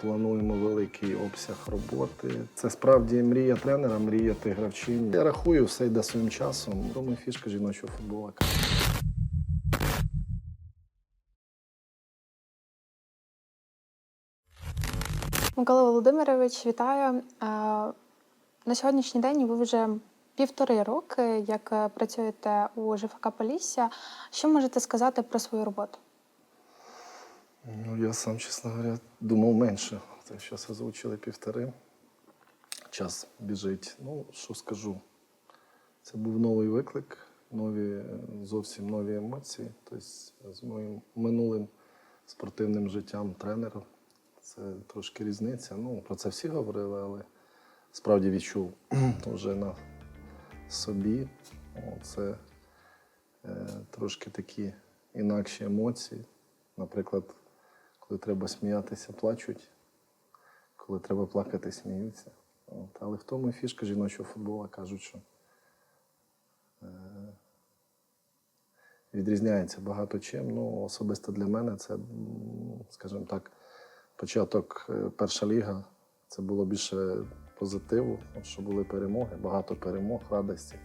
Плануємо великий обсяг роботи. Це справді мрія тренера, мрія тих гравчин. Я рахую, все йде своїм часом. Тому фішка жіночого футболу. Микола Володимирович, вітаю. Е, На сьогоднішній день ви вже півтори роки, як е, працюєте у ЖФК Полісся. Що можете сказати про свою роботу? Ну, я сам, чесно говоря, думав менше. Те, що озвучили півтори. Час біжить. Ну, що скажу? Це був новий виклик, нові, зовсім нові емоції. Тобто з моїм минулим спортивним життям тренера. Це трошки різниця. Ну, про це всі говорили, але справді відчув вже на собі. Це е, трошки такі інакші емоції. Наприклад, коли треба сміятися, плачуть, коли треба плакати, сміються. От. Але в тому і фішка жіночого футболу кажуть, що е, відрізняється багато чим. Ну, особисто для мене це, скажімо так, початок е, перша ліга. Це було більше позитиву, що були перемоги, багато перемог, радості.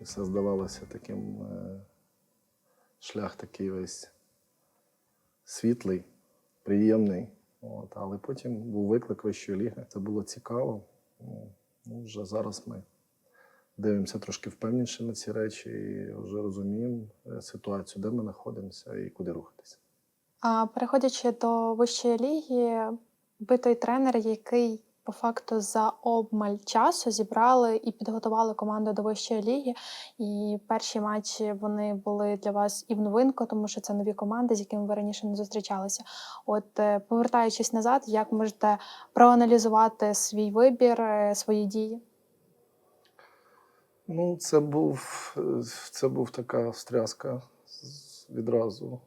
І все здавалося таким е, шлях такий весь світлий, приємний. От, але потім був виклик вищої ліги. Це було цікаво. Ну, ну, вже зараз ми дивимося трошки впевніше на ці речі і вже розуміємо е, ситуацію, де ми знаходимося і куди рухатися. А переходячи до вищої ліги, ви той тренер, який по факту за обмаль часу зібрали і підготували команду до вищої ліги. І перші матчі вони були для вас і в новинку, тому що це нові команди, з якими ви раніше не зустрічалися. От е, повертаючись назад, як можете проаналізувати свій вибір, е, свої дії? Ну, це був, е, це був така встряска відразу.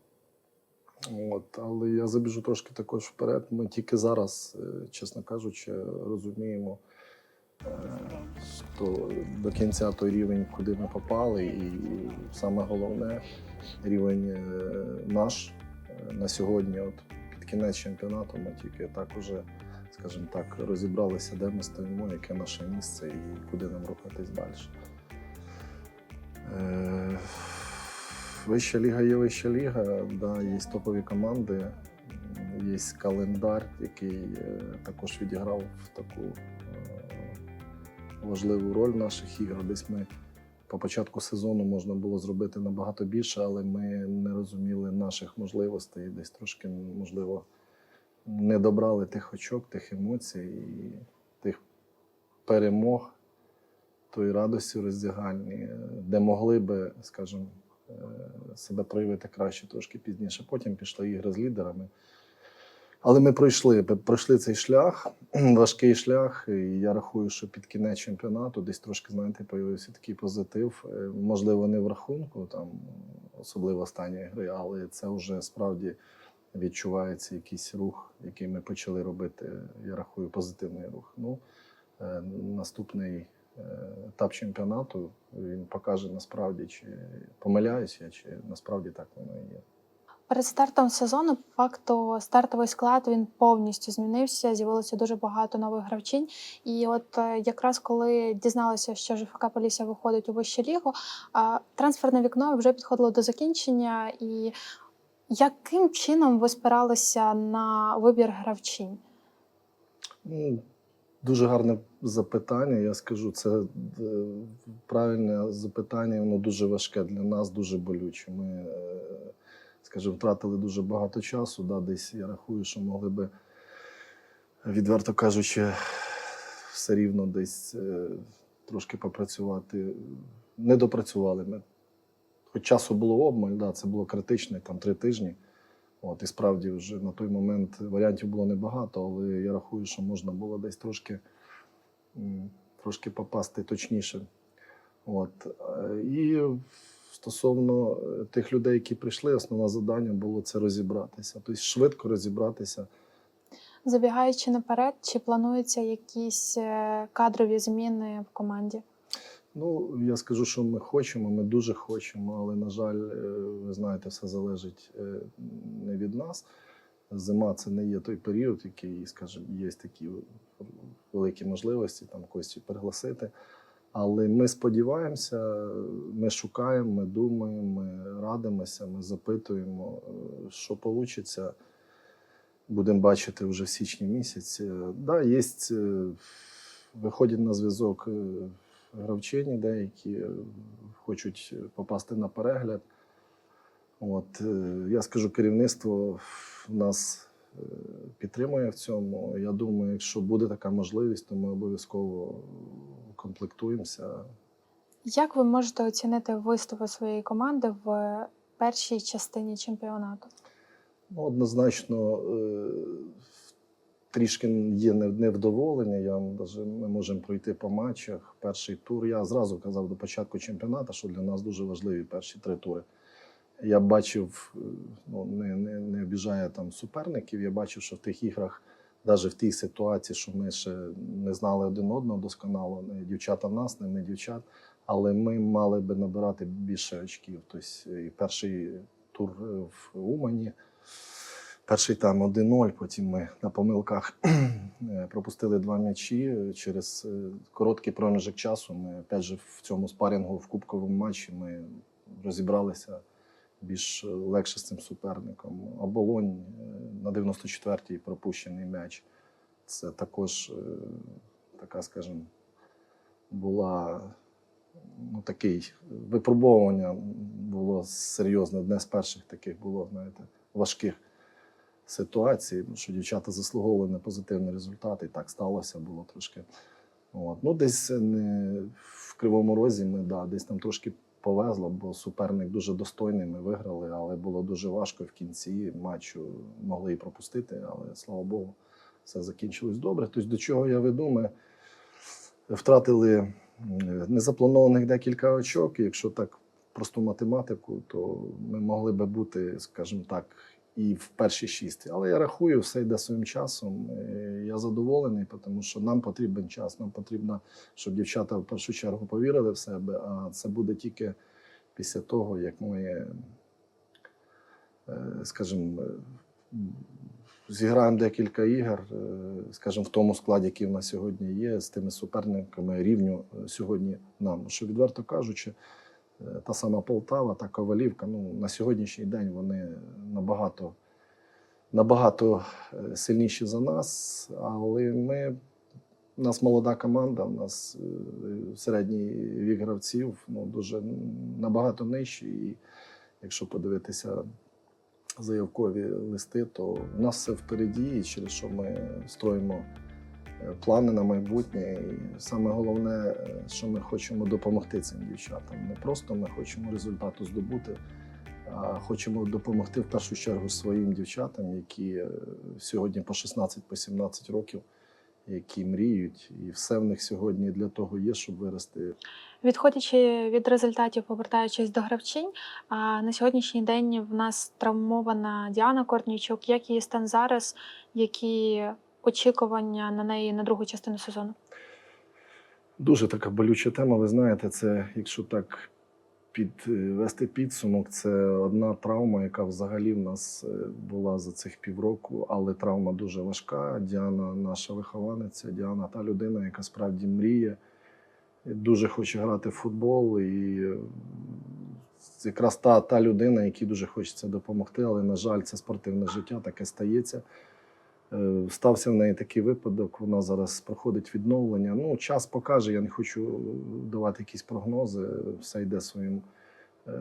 От, але я забіжу трошки також вперед. Ми тільки зараз, е, чесно кажучи, розуміємо, е, що до кінця той рівень, куди ми попали, і саме головне рівень е, наш е, на сьогодні. От під кінець чемпіонату ми тільки так уже, скажімо так, розібралися, де ми стоїмо, яке наше місце і куди нам рухатись далі. Вища ліга є вища ліга, да, є топові команди, є календар, який е, також відіграв таку е, важливу роль в наших іграх. Десь ми по початку сезону можна було зробити набагато більше, але ми не розуміли наших можливостей, десь трошки, можливо, не добрали тих очок, тих емоцій і тих перемог, тої радості роздягальні, е, де могли би, скажімо, себе проявити краще трошки пізніше. Потім пішли ігри з лідерами. Але ми пройшли, пройшли цей шлях, важкий шлях. І я рахую, що під кінець чемпіонату десь трошки, знаєте, появився такий позитив. Е, Можливо, не в рахунку, там, особливо останньої гри, але це вже справді відчувається якийсь рух, який ми почали робити. Я рахую, позитивний рух. Ну, е, наступний е, етап чемпіонату він покаже насправді, чи помиляюсь я, чи насправді так воно і є. Перед стартом сезону, по факту, стартовий склад він повністю змінився. З'явилося дуже багато нових гравчинь. І от е, якраз коли дізналися, що ЖФК Полісся виходить у вищу лігу, трансферне вікно вже підходило до закінчення. І яким чином ви спиралися на вибір гравчинь? Дуже гарне запитання. Я скажу, це е, правильне запитання, воно дуже важке для нас, дуже болюче. Ми, е, скажімо, втратили дуже багато часу. Да, десь я рахую, що могли би, відверто кажучи, все рівно десь е, трошки попрацювати. Не допрацювали ми. Хоч часу було обмаль, да, це було критично, там три тижні. От, і справді вже на той момент варіантів було небагато, але я рахую, що можна було десь трошки, трошки попасти точніше. От. е, І стосовно е, тих людей, які прийшли, основне завдання було це розібратися. Тобто швидко розібратися. Забігаючи наперед, чи плануються якісь е, кадрові зміни в команді? Ну, я скажу, що ми хочемо, ми дуже хочемо, але, на жаль, е, ви знаєте, все залежить е, не від нас. зима це не є той період, який, скажімо, є такі великі можливості там когось пригласити. Але ми сподіваємося, ми шукаємо, ми думаємо, ми радимося, ми запитуємо, е, що вийде. Будемо бачити вже в січні місяці. Да, є, виходять на зв'язок гравчині, деякі е, хочуть попасти на перегляд. От, е, я скажу, керівництво нас е, підтримує в цьому. Я думаю, якщо буде така можливість, то ми обов'язково комплектуємося. Як ви можете оцінити виступи своєї команди в першій частині чемпіонату? Ну, однозначно, е, трішки є невдоволення. Я ми можемо пройти по матчах. Перший тур. Я зразу казав до початку чемпіонату, що для нас дуже важливі перші три тури. Я бачив, е, ну не, не, не обіжаю там суперників. Я бачив, що в тих іграх, навіть в тій ситуації, що ми ще не знали один одного досконало, не дівчата нас, не ми дівчат. Але ми мали би набирати більше очків. Тобто і перший тур е, в Умані. Перший там 1-0, потім ми на помилках е, пропустили два м'ячі. Через е, короткий проміжок часу ми опять же в цьому спарінгу в кубковому матчі ми розібралися більш легше з цим суперником. Оболонь е, на 94-й пропущений м'яч. Це також е, така, скажімо, була ну, такий випробовування було серйозне. Одне з перших таких було, знаєте, важких ситуацій, що дівчата заслуговували на позитивний результат, і так сталося було трошки. От. Ну, десь не в Кривому Розі ми да, десь там трошки повезло, бо суперник дуже достойний, ми виграли, але було дуже важко в кінці матчу. Могли і пропустити, але слава Богу, все закінчилось добре. Тобто, до чого я веду, ми втратили незапланованих декілька очок. І Якщо так просту математику, то ми могли би бути, скажімо так, і в першій шісті. Але я рахую, все йде своїм часом. Я задоволений, тому що нам потрібен час. Нам потрібно, щоб дівчата в першу чергу повірили в себе. А це буде тільки після того, як ми, е, скажімо, зіграємо декілька ігор, е, скажімо, в тому складі, який в нас сьогодні є, з тими суперниками рівню е, сьогодні нам. Що відверто кажучи, та сама Полтава, та Ковалівка, ну, на сьогоднішній день вони набагато, набагато е, сильніші за нас, але ми. У нас молода команда, у нас е, середній вік гравців ну, дуже набагато нижчий. І якщо подивитися заявкові листи, то у нас все впереді, через що ми строїмо е, плани на майбутнє. І саме головне, е, що ми хочемо допомогти цим дівчатам. Не просто ми хочемо результату здобути, а хочемо допомогти в першу чергу своїм дівчатам, які е, сьогодні по 16-17 років, які мріють, і все в них сьогодні для того є, щоб вирости Відходячи від результатів, повертаючись до гравчинь, на сьогоднішній день в нас травмована Діана Корнійчук. Як її стан зараз? Які очікування на неї на другу частину сезону? Дуже така болюча тема. Ви знаєте, це якщо так підвести підсумок, це одна травма, яка взагалі в нас е, була за цих півроку, але травма дуже важка. Діана, наша вихованиця, Діана та людина, яка справді мріє, дуже хоче грати в футбол. І е, якраз та, та людина, якій дуже хочеться допомогти, але, на жаль, це спортивне життя, таке стається. Е, Стався в неї такий випадок. Вона зараз проходить відновлення. Ну, час покаже. Я не хочу давати якісь прогнози. Все йде своїм е,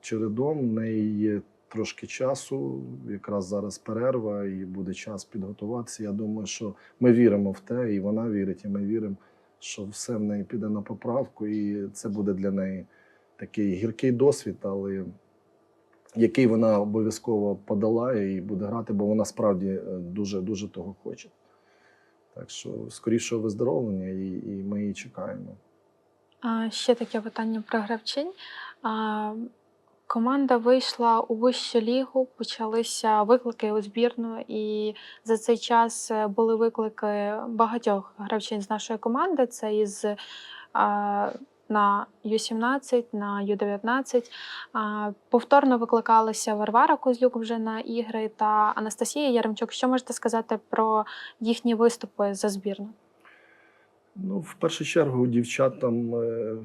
чередом. В неї є трошки часу. Якраз зараз перерва, і буде час підготуватися. Я думаю, що ми віримо в те, і вона вірить, і ми віримо, що все в неї піде на поправку, і це буде для неї такий гіркий досвід, але який вона обов'язково подолає і буде грати, бо вона справді е, дуже дуже того хоче. Так що скорішого виздоровлення, і, і ми її чекаємо. А ще таке питання про гравчинь. А, команда вийшла у вищу лігу, почалися виклики у збірну, і за цей час е, були виклики багатьох гравчинь з нашої команди. Це із на Ю-17, на Ю-19. Повторно викликалися Варвара Козлюк вже на ігри та Анастасія Яремчук. Що можете сказати про їхні виступи за збірну? Ну, в першу чергу, дівчатам е,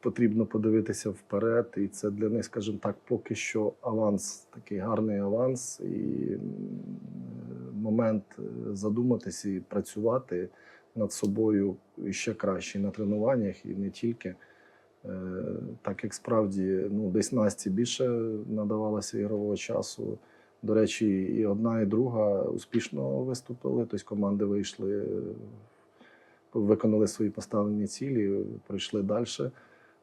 потрібно подивитися вперед, і це для них, скажімо так, поки що аванс, такий гарний аванс, і е, момент е, задуматися і працювати над собою ще краще і на тренуваннях, і не тільки. Е, Так як справді ну, десь Насті більше надавалося ігрового часу. До речі, і одна, і друга успішно виступили, тобто команди вийшли виконали свої поставлені цілі, пройшли далі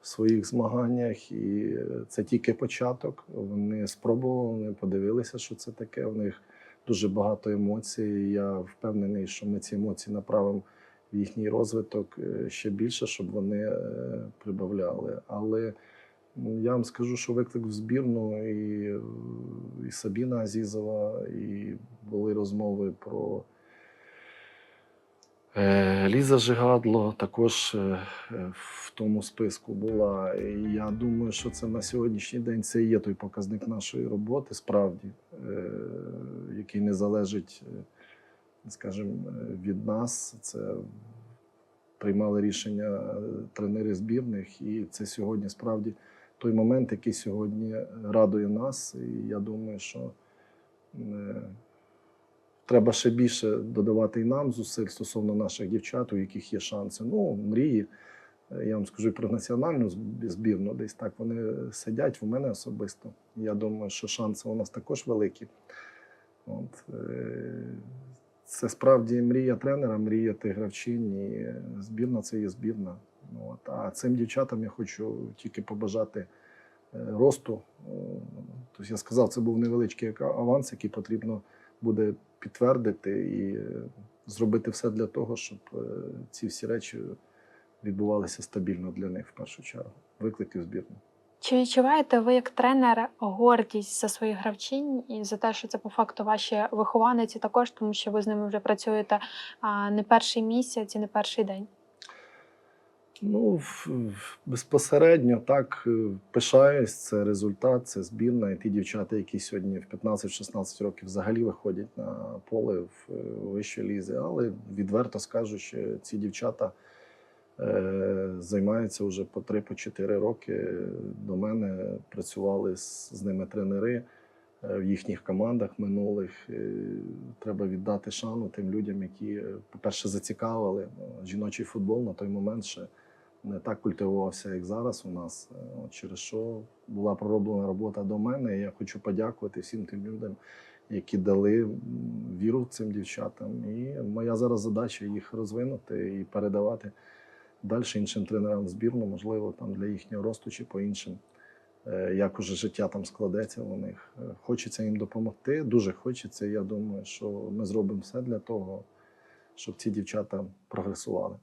в своїх змаганнях. І це тільки початок. Вони спробували, подивилися, що це таке. У них дуже багато емоцій. Я впевнений, що ми ці емоції направимо в їхній розвиток е, ще більше, щоб вони е, прибавляли. Але ну, я вам скажу, що виклик в збірну і, і Сабіна Азізова, і були розмови про. Е, Ліза Жигадло також в тому списку була. І я думаю, що це на сьогоднішній день це є той показник нашої роботи, справді, який не залежить, скажімо, від нас. Це приймали рішення е, тренери збірних, і це сьогодні справді той момент, який сьогодні радує нас. І я думаю, що. е, Треба ще більше додавати і нам зусиль стосовно наших дівчат, у яких є шанси. Ну, мрії. Е, Я вам скажу про національну збірну, десь так вони сидять в мене особисто. Я думаю, що шанси у нас також великі. От, це справді мрія тренера, мрія тих гравчин. І збірна це є збірна. Ну, От. А цим дівчатам я хочу тільки побажати е, росту. Е, Тобто я сказав, це був невеличкий аванс, який потрібно буде підтвердити і е, зробити все для того, щоб ці всі речі відбувалися стабільно для них в першу чергу. Виклики в збірну. Чи відчуваєте ви як тренер гордість за своїх гравчинь і за те, що це по факту ваші вихованиці також, тому що ви з ними вже працюєте не перший місяць і не перший день? Ну, безпосередньо так е, пишаюсь. Це результат, це збірна. І ті дівчата, які сьогодні в 15-16 років взагалі виходять на поле в е, вищій лізі. Але відверто скажу, що ці дівчата займаються вже по 3-4 роки. До мене працювали з, ними тренери е, в їхніх командах минулих. Е, Треба віддати шану тим людям, які, е, по-перше, зацікавили Ну, жіночий футбол на той момент ще не так культивувався, як зараз у нас. Е, через що була пророблена робота до мене. Я хочу подякувати всім тим людям, які дали віру цим дівчатам. І моя зараз задача їх розвинути і передавати далі іншим тренерам збірну, можливо, там для їхнього росту чи по іншим. е, Як уже життя там складеться у них. Е, Хочеться їм допомогти, дуже хочеться. Я думаю, що ми зробимо все для того, щоб ці дівчата прогресували.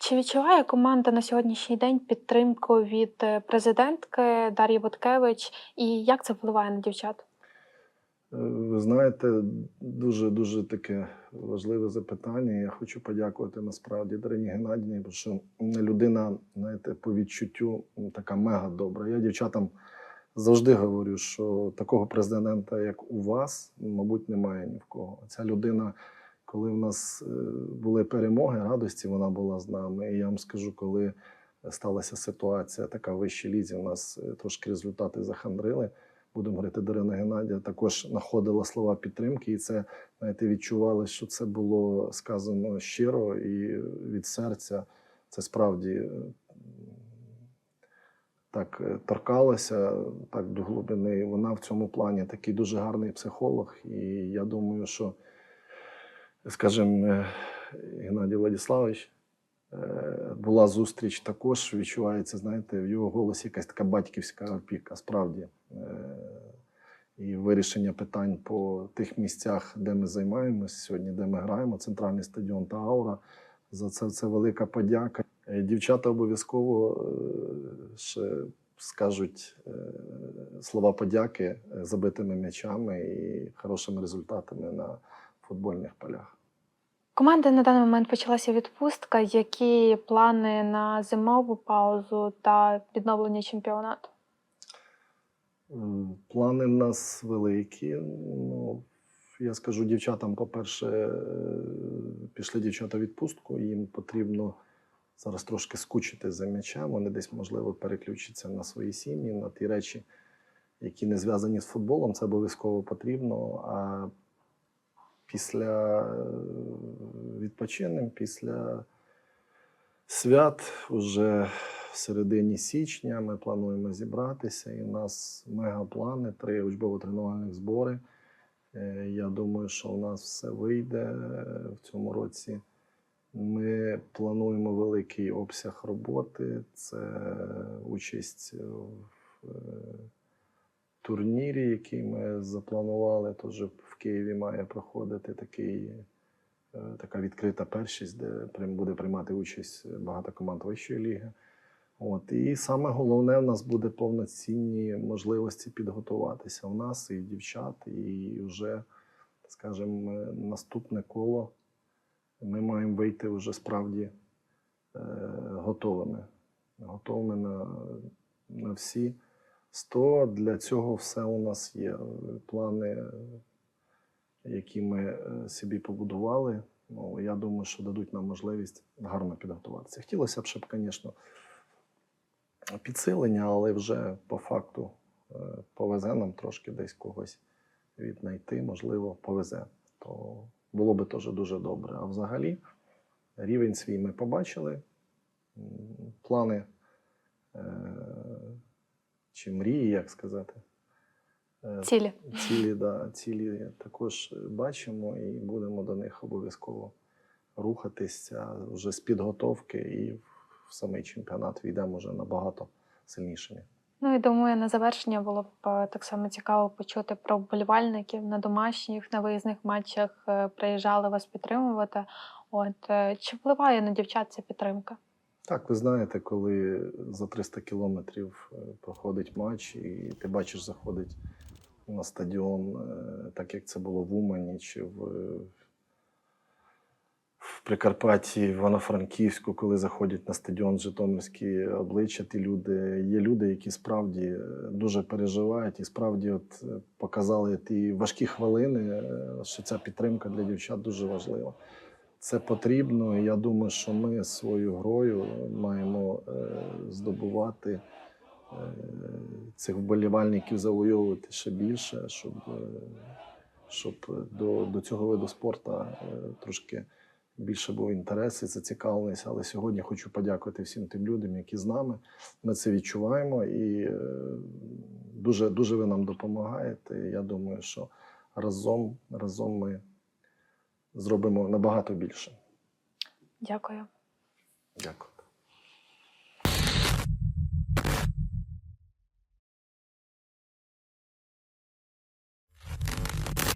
Чи відчуває команда на сьогоднішній день підтримку від е, президентки Дар'ї Боткевич, і як це впливає на дівчат? Е, Ви знаєте, дуже дуже таке важливе запитання. Я хочу подякувати насправді Дарині Геннадійні, бо що людина, знаєте, по відчуттю така мега добра. Я дівчатам завжди говорю, що такого президента, як у вас, мабуть, немає ні в кого. Ця людина, коли в нас е, були перемоги, радості, вона була з нами. І я вам скажу, коли сталася ситуація така в лізі, у нас е, трошки результати захандрили будемо говорити, Дарина Геннадія також знаходила слова підтримки, і це знаєте, відчували, що це було сказано щиро і від серця. Це справді е, так е, торкалося так до глибини. Вона в цьому плані такий дуже гарний психолог. І я думаю, що, скажімо, е, Геннадій Владиславович. Е, Була зустріч також, відчувається, знаєте, в його голосі якась така батьківська опіка, справді. Е, І вирішення питань по тих місцях, де ми займаємося сьогодні, де ми граємо, центральний стадіон та аура. За це це велика подяка. Е, Дівчата обов'язково ще скажуть слова подяки забитими м'ячами і хорошими результатами на футбольних полях. Команди на даний момент почалася відпустка. Які плани на зимову паузу та відновлення чемпіонату? Плани в нас великі. Ну, я скажу дівчатам, по-перше, е, пішли дівчата відпустку, їм потрібно зараз трошки скучити за м'ячем. Вони десь, можливо, переключаться на свої сім'ї, на ті речі, які не зв'язані з футболом. Це обов'язково потрібно. А після е, відпочинем, після свят, уже в середині січня ми плануємо зібратися, і в нас мегаплани, три учбово-тренувальних збори. Е, Я думаю, що у нас все вийде е, в цьому році. Ми плануємо великий обсяг роботи. Це участь в турнірі, який ми запланували. Тож в Києві має проходити такий, е, така відкрита першість, де буде приймати участь багато команд вищої ліги. От. І саме головне, в нас буде повноцінні можливості підготуватися в нас і дівчат, і вже, скажімо, наступне коло ми маємо вийти вже справді е, готовими. Готовими на, на всі 100. Для цього все у нас є. Плани, е, які ми е, собі побудували. Ну, я думаю, що дадуть нам можливість гарно підготуватися. Хотілося б, щоб, звісно, підсилення, але вже по факту е, повезе нам трошки десь когось віднайти, можливо, повезе. То було би теж дуже добре. А взагалі, рівень свій ми побачили. Плани е, чи мрії, як сказати. Е, Цілі. Цілі, да, цілі також бачимо і будемо до них обов'язково рухатися вже з підготовки і в самий чемпіонат війдемо вже набагато сильнішими. Ну і думаю, на завершення було б е, так само цікаво почути про вболівальників на домашніх, на виїзних матчах е, приїжджали вас підтримувати. От чи впливає на дівчат ця підтримка? Так, ви знаєте, коли за 300 кілометрів проходить матч, і ти бачиш, заходить на стадіон, е, так як це було в Умані чи в, в Прикарпатті, в Івано-Франківську, коли заходять на стадіон Житомирські обличчя, ті люди. Є люди, які справді е, дуже переживають і справді от е, показали ті важкі хвилини, що ця підтримка для дівчат дуже важлива. Це потрібно. і Я думаю, що ми своєю грою маємо здобувати цих вболівальників, завойовувати ще більше, щоб, е, щоб до, до цього виду спорту е, трошки більше був інтерес і зацікавленість. Але сьогодні хочу подякувати всім тим людям, які з нами. Ми це відчуваємо і е, дуже, дуже ви нам допомагаєте. Я думаю, що разом, разом ми зробимо набагато більше. Дякую. Дякую.